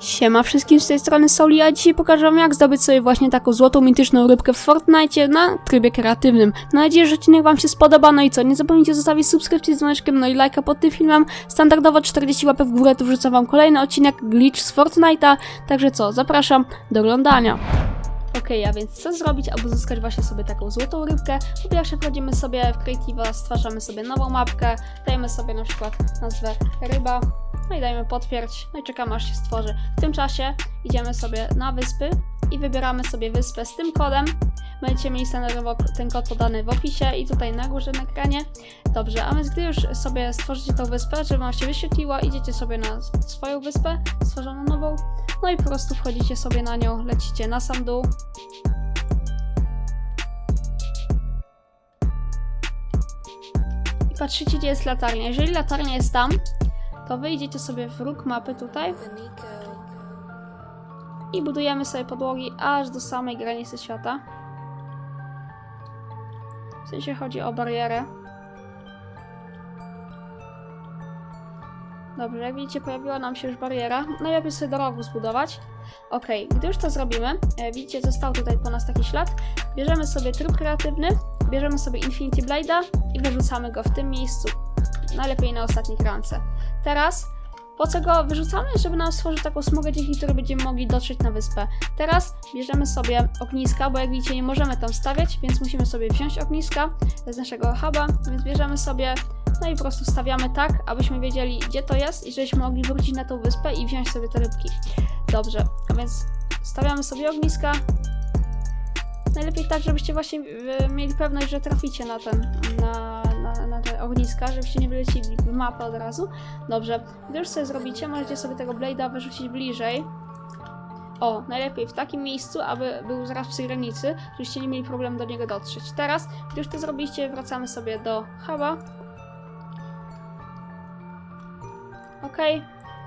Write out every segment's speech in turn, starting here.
Siema wszystkim z tej strony Soli, a dzisiaj pokażę wam jak zdobyć sobie właśnie taką złotą mityczną rybkę w Fortnite na trybie kreatywnym. Mam nadzieję, że odcinek wam się spodoba, no i co, nie zapomnijcie zostawić subskrypcji z dzwoneczkiem, no i lajka pod tym filmem. Standardowo 40 łapek w górę, to wrzucam wam kolejny odcinek Glitch z Fortnite'a, także co, zapraszam do oglądania. Okej, a więc co zrobić, aby uzyskać właśnie sobie taką złotą rybkę? Po pierwsze wchodzimy sobie w Creative'a, stwarzamy sobie nową mapkę, dajemy sobie na przykład nazwę ryba, no i dajemy potwierdź, no i czekamy aż się stworzy. W tym czasie idziemy sobie na wyspy i wybieramy sobie wyspę z tym kodem. Będziecie mieli standardowo ten kod podany w opisie i tutaj na górze na ekranie. Dobrze, a więc gdy już sobie stworzycie tą wyspę, żeby wam się wyświetliła, idziecie sobie na swoją wyspę, stworzoną nową, no i po prostu wchodzicie sobie na nią, lecicie na sam dół. I patrzycie, gdzie jest latarnia. Jeżeli latarnia jest tam, to wyjdziecie sobie w róg mapy tutaj i budujemy sobie podłogi aż do samej granicy świata. W sensie chodzi o barierę. Dobrze, jak widzicie, pojawiła nam się już bariera. Najlepiej sobie do zbudować. Ok, gdy już to zrobimy, widzicie, został tutaj po nas taki ślad. Bierzemy sobie tryb kreatywny, bierzemy sobie Infinity Blade'a i wyrzucamy go w tym miejscu. Najlepiej na ostatniej rance. Teraz, po co go wyrzucamy? Żeby nam stworzyć taką smugę, dzięki której będziemy mogli dotrzeć na wyspę. Teraz bierzemy sobie ogniska, bo jak widzicie nie możemy tam stawiać, więc musimy sobie wziąć ogniska z naszego huba, więc bierzemy sobie, no i po prostu stawiamy tak, abyśmy wiedzieli gdzie to jest i żebyśmy mogli wrócić na tą wyspę i wziąć sobie te rybki. Dobrze, a więc stawiamy sobie ogniska. Najlepiej tak, żebyście właśnie y, mieli pewność, że traficie na ten, na, ogniska, żebyście nie wylecili w mapę od razu. Dobrze, gdy już sobie zrobicie, możecie sobie tego blade'a wyrzucić bliżej. O, najlepiej w takim miejscu, aby był zaraz przy granicy, żebyście nie mieli problemu do niego dotrzeć. Teraz, gdy już to zrobiliście, wracamy sobie do huba. Ok,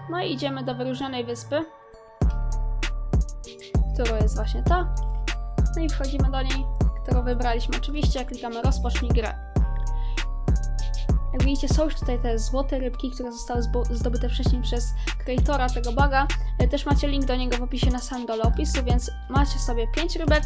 no i idziemy do wyróżnionej wyspy, którą jest właśnie ta. No i wchodzimy do niej, którą wybraliśmy. Oczywiście klikamy rozpocznij grę. Widzicie, są już tutaj te złote rybki, które zostały zdobyte wcześniej przez kreatora tego baga. E, Też macie link do niego w opisie na samym dole opisu, więc macie sobie 5 rybek.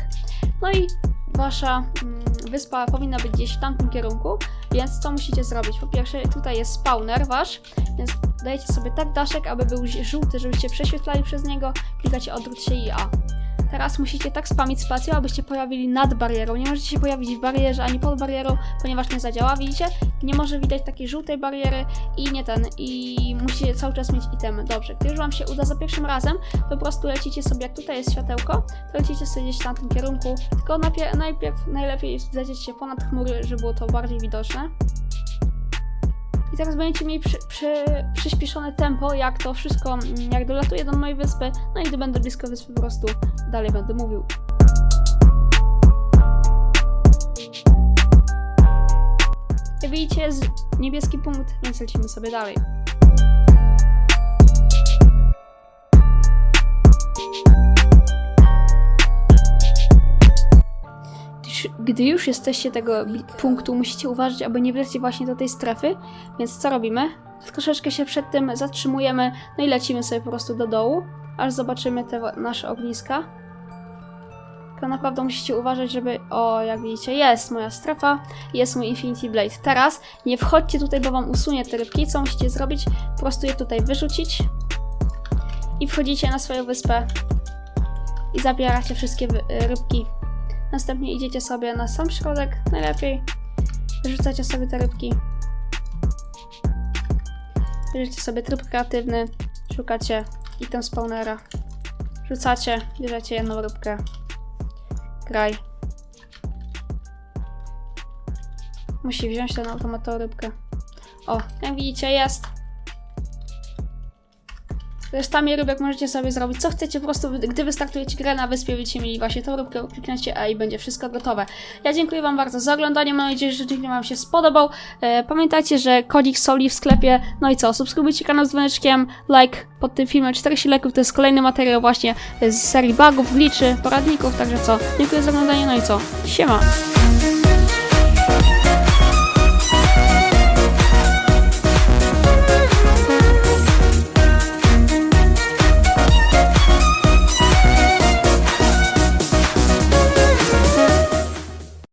No i wasza mm, wyspa powinna być gdzieś w tamtym kierunku, więc co musicie zrobić? Po pierwsze, tutaj jest spawner wasz, więc dajecie sobie tak daszek, aby był żółty, żebyście prześwietlali przez niego. Klikacie odwróć się i A. Teraz musicie tak spamić spacją, abyście pojawili nad barierą. Nie możecie się pojawić w barierze ani pod barierą, ponieważ nie zadziała, widzicie? Nie może widać takiej żółtej bariery i nie ten, i musicie cały czas mieć itemy. Dobrze, gdy już wam się uda za pierwszym razem, po prostu lecicie sobie, jak tutaj jest światełko, to lecicie sobie gdzieś w tamtym kierunku, tylko najpierw, najpierw najlepiej zlecieć się ponad chmury, żeby było to bardziej widoczne. I teraz będziecie mieli przy, przy, przyspieszone tempo, jak to wszystko, jak dolatuje do mojej wyspy, no i gdy będę blisko wyspy, po prostu dalej będę mówił. Jak widzicie, niebieski punkt, więc lecimy sobie dalej. Gdy już jesteście tego punktu, musicie uważać, aby nie wlecieć właśnie do tej strefy, więc co robimy? Troszeczkę się przed tym zatrzymujemy, no i lecimy sobie po prostu do dołu, aż zobaczymy te nasze ogniska. Tylko naprawdę musicie uważać, żeby... O, jak widzicie, jest moja strefa, jest mój Infinity Blade. Teraz nie wchodźcie tutaj, bo wam usunie te rybki. Co musicie zrobić? Po prostu je tutaj wyrzucić i wchodzicie na swoją wyspę i zabieracie wszystkie wy- rybki. Następnie idziecie sobie na sam środek, najlepiej. Wyrzucacie sobie te rybki. Bierzecie sobie tryb kreatywny, szukacie item spawnera. Rzucacie, bierzecie jedną rybkę. Graj. Musi wziąć ten automat tą rybkę. O, jak widzicie jest. Resztami rybek możecie sobie zrobić co chcecie, po prostu gdy wystartujecie grę na wyspie, będziecie mieli właśnie tą rybkę, kliknęcie A i będzie wszystko gotowe. Ja dziękuję Wam bardzo za oglądanie, mam nadzieję, że odcinek Wam się spodobał. E, pamiętajcie, że kodzik soli w sklepie, no i co, subskrybujcie kanał z dzwoneczkiem, like pod tym filmem, 40 lajków, to jest kolejny materiał właśnie z serii bugów, glitchy, poradników, także co, dziękuję za oglądanie, no i co, siema!